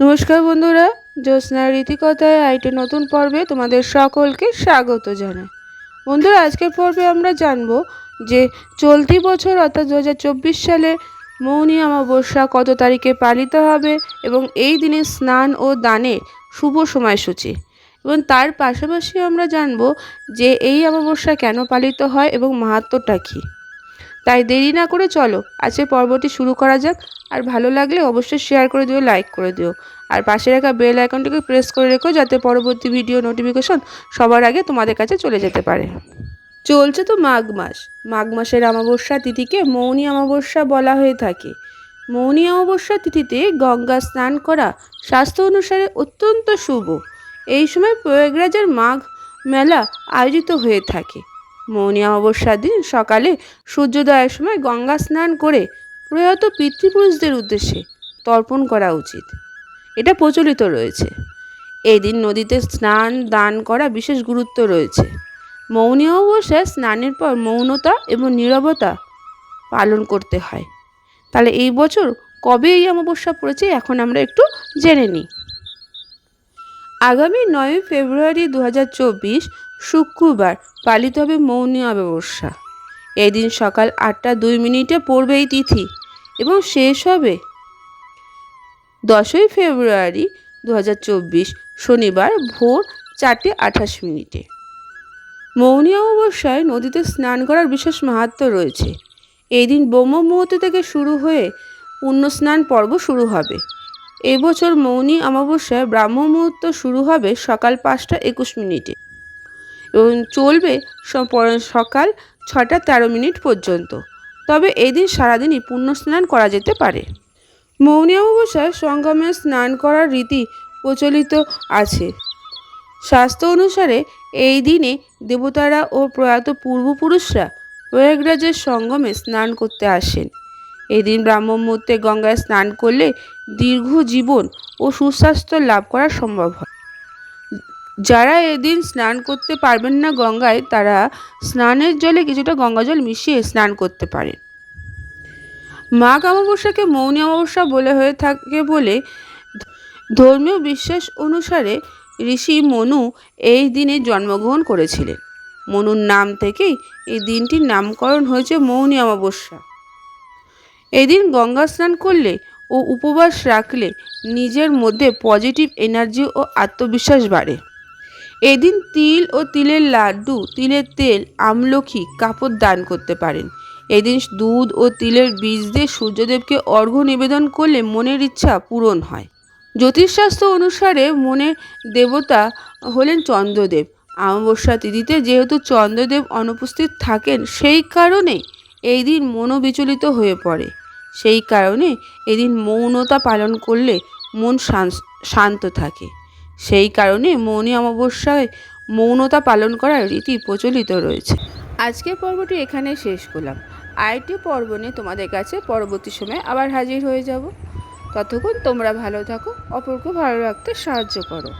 নমস্কার বন্ধুরা জ্যোৎস্নার রীতিকথায় আইটি নতুন পর্বে তোমাদের সকলকে স্বাগত জানাই। বন্ধুরা, আজকের পর্বে আমরা জানব যে চলতি বছর অর্থাৎ দু হাজার চব্বিশ সালে মৌনী অমাবস্যা কত তারিখে পালিত হবে এবং এই দিনে স্নান ও দানে শুভ সময়সূচি। এবং তার পাশাপাশি আমরা জানব যে এই অমাবস্যা কেন পালিত হয় এবং মাহাত্ম্যটা কী। তাই দেরি না করে চলো। আজকে পর্বটি শুরু করা যাক। আর ভালো লাগলে অবশ্যই শেয়ার করে দিও লাইক করে দিও। আর পাশে রাখা বেল আইকনটিকে প্রেস করে রেখো যাতে পরবর্তী ভিডিও নোটিফিকেশন সবার আগে তোমাদের কাছে চলে যেতে পারে। চলছে তো মাঘ মাস। মাঘ মাসের অমাবস্যা তিথিকে মৌনী অমাবস্যা বলা হয়ে থাকে। মৌনী অমাবস্যা তিথিতে গঙ্গা স্নান করা স্বাস্থ্য অনুসারে অত্যন্ত শুভ। এই সময় প্রয়াগরাজের মাঘ মেলা আয়োজিত হয়ে থাকে। মৌনী অমাবস্যার দিন সকালে সূর্যোদয়ের সময় গঙ্গা স্নান করে প্রয়াত পিতৃপুরুষদের উদ্দেশ্যে তর্পণ করা উচিত। এটা প্রচলিত রয়েছে। এই দিন নদীতে স্নান, দান করা বিশেষ গুরুত্ব রয়েছে। মৌনী অমাবস্যায় স্নানের পর মৌনতা এবং নীরবতা পালন করতে হয়। তাহলে এই বছর কবে এই অমাবস্যা পড়েছে এখন আমরা একটু জেনে নিই। আগামী নয় ফেব্রুয়ারি দু হাজার চব্বিশ শুক্রবার পালিত হবে মৌনী অমাবস্যা। এই দিন সকাল আটটা দুই মিনিটে পড়বে এই তিথি এবং শেষ হবে দশই ফেব্রুয়ারি দু হাজার চব্বিশ শনিবার ভোর চারটে আঠাশ মিনিটে। মৌনী অমাবস্যায় নদীতে স্নান করার বিশেষ মাহাত্ম্য রয়েছে। এই দিন ব্রহ্ম মুহূর্ত থেকে শুরু হয়ে পুণ্য স্নান পর্ব শুরু হবে। এবছর মৌনী অমাবস্যায় ব্রাহ্ম মুহূর্ত শুরু হবে সকাল পাঁচটা একুশ মিনিটে। এবং চলবে সকাল ছটা তেরো মিনিট পর্যন্ত। তবে এই দিন সারাদিনই পুণ্য স্নান করা যেতে পারে। মৌনী অমাবস্যায় সঙ্গমে স্নান করার রীতি প্রচলিত আছে। শাস্ত্র অনুসারে এই দিনে দেবতারা ও প্রয়াত পূর্বপুরুষরা প্রয়াগরাজের সঙ্গমে স্নান করতে আসেন। এদিন দিন ব্রাহ্ম মুহূর্তে গঙ্গায় স্নান করলে দীর্ঘ জীবন ও সুস্বাস্থ্য লাভ করা সম্ভব হয়। যারা এদিন স্নান করতে পারবেন না গঙ্গায়, তারা স্নানের জলে কিছুটা গঙ্গা জল মিশিয়ে স্নান করতে পারেন। মাঘ অমাবস্যাকে মৌনী অমাবস্যা বলে হয়ে থাকে বলে ধর্মীয় বিশ্বাস অনুসারে ঋষি মনু এই দিনে জন্মগ্রহণ করেছিলেন। মনুর নাম থেকেই এই দিনটির নামকরণ হয়েছে মৌনী অমাবস্যা। এদিন গঙ্গা স্নান করলে ও উপবাস রাখলে নিজের মধ্যে পজিটিভ এনার্জি ও আত্মবিশ্বাস বাড়ে। এদিন তিল ও তিলের লাড্ডু, তিলের তেল, আমলখি, কাপড় দান করতে পারেন। এদিন দুধ ও তিলের বীজ দিয়ে সূর্যদেবকে অর্ঘ্য নিবেদন করলে মনের ইচ্ছা পূরণ হয়। জ্যোতিষশাস্ত্র অনুসারে মনের দেবতা হলেন চন্দ্রদেব। অমাবস্যা তিথিতে যেহেতু চন্দ্রদেব অনুপস্থিত থাকেন, সেই কারণে এই দিন মনোবিচলিত হয়ে পড়ে। সেই কারণে এদিন মৌনতা পালন করলে মন শান্ত থাকে। সেই কারণে মৌনী অমাবস্যায় মৌনতা পালন করার রীতি প্রচলিত রয়েছে। আজকের পর্বটি এখানে শেষ করলাম। আরেকটি পর্ব নিয়ে তোমাদের কাছে পরবর্তী সময়ে আবার হাজির হয়ে যাব। ততক্ষণ তোমরা ভালো থাকো, অপরকে ভালো রাখতে সাহায্য করো।